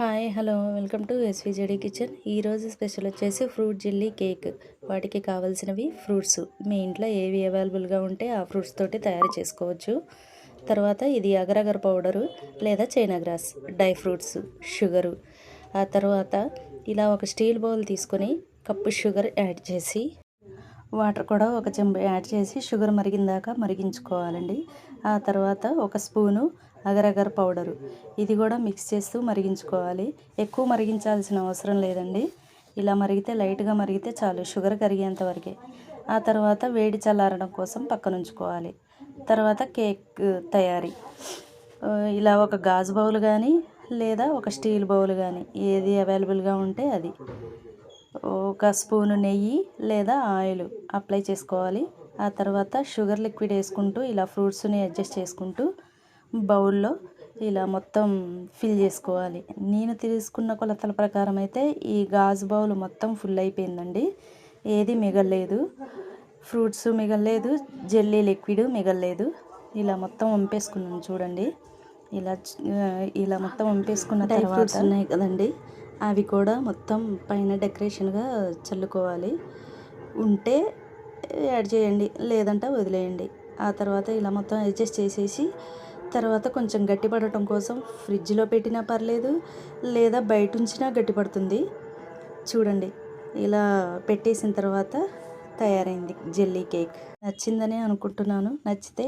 Hi hello welcome to SVJD kitchen. ఈరోజు special వచ్చేసి fruit jelly cake. వాటికి కావాల్సినవి ఫ్రూట్స్. మీ ఇంట్లో ఏవి అవైలబుల్గా ఉంటే ఆ ఫ్రూట్స్ తోటి తయారు చేసుకోవచ్చు. తర్వాత ఇది అగరగర పౌడరు లేదా China grass dry fruits sugar. ఆ తర్వాత ఇలా ఒక స్టీల్ బౌల్ తీసుకొని కప్పు షుగర్ యాడ్ చేసి వాటర్ కూడా ఒక చెంబు యాడ్ చేసి షుగర్ మరిగిందాక మరిగించుకోవాలండి. ఆ తర్వాత ఒక స్పూను అగరగర్ పౌడరు. ఇది కూడా మిక్స్ చేస్తూ మరిగించుకోవాలి. ఎక్కువ మరిగించాల్సిన అవసరం లేదండి. ఇలా మరిగితే లైట్గా మరిగితే చాలు షుగర్ కరిగేంత వరకే. ఆ తర్వాత వేడి చల్లారడం కోసం పక్కన ఉంచుకోవాలి తర్వాత కేక్ తయారీ. ఇలా ఒక గాజు బౌల్ కానీ లేదా ఒక స్టీల్ బౌల్ కానీ ఏది అవైలబుల్గా ఉంటే అది. ఒక స్పూను నెయ్యి లేదా ఆయిల్ అప్లై చేసుకోవాలి. ఆ తర్వాత షుగర్ లిక్విడ్ వేసుకుంటూ ఇలా ఫ్రూట్స్ని అడ్జస్ట్ చేసుకుంటూ బౌల్లో ఇలా మొత్తం ఫిల్ చేసుకోవాలి. నేను తీసుకున్న కొలతల ప్రకారం అయితే ఈ గాజు బౌల్ మొత్తం ఫుల్ అయిపోయిందండి. ఏది మిగలలేదు. ఫ్రూట్స్ మిగలలేదు జెల్లీ లిక్విడ్ మిగలలేదు. ఇలా మొత్తం వంపేసుకున్నాను చూడండి. ఇలా ఇలా మొత్తం వంపేసుకున్న తర్వాత ఉన్నాయి కదండి. అవి కూడా మొత్తం పైన డెకరేషన్గా చల్లుకోవాలి. ఉంటే యాడ్ చేయండి లేదంటే వదిలేయండి. ఆ తర్వాత ఇలా మొత్తం అడ్జస్ట్ చేసేసి తర్వాత కొంచెం గట్టిపడటం కోసం ఫ్రిడ్జ్లో పెట్టినా పర్లేదు లేదా బయట ఉంచినా గట్టిపడుతుంది చూడండి ఇలా పెట్టేసిన తర్వాత తయారైంది జెల్లీ కేక్. నచ్చిందని అనుకుంటున్నాను. నచ్చితే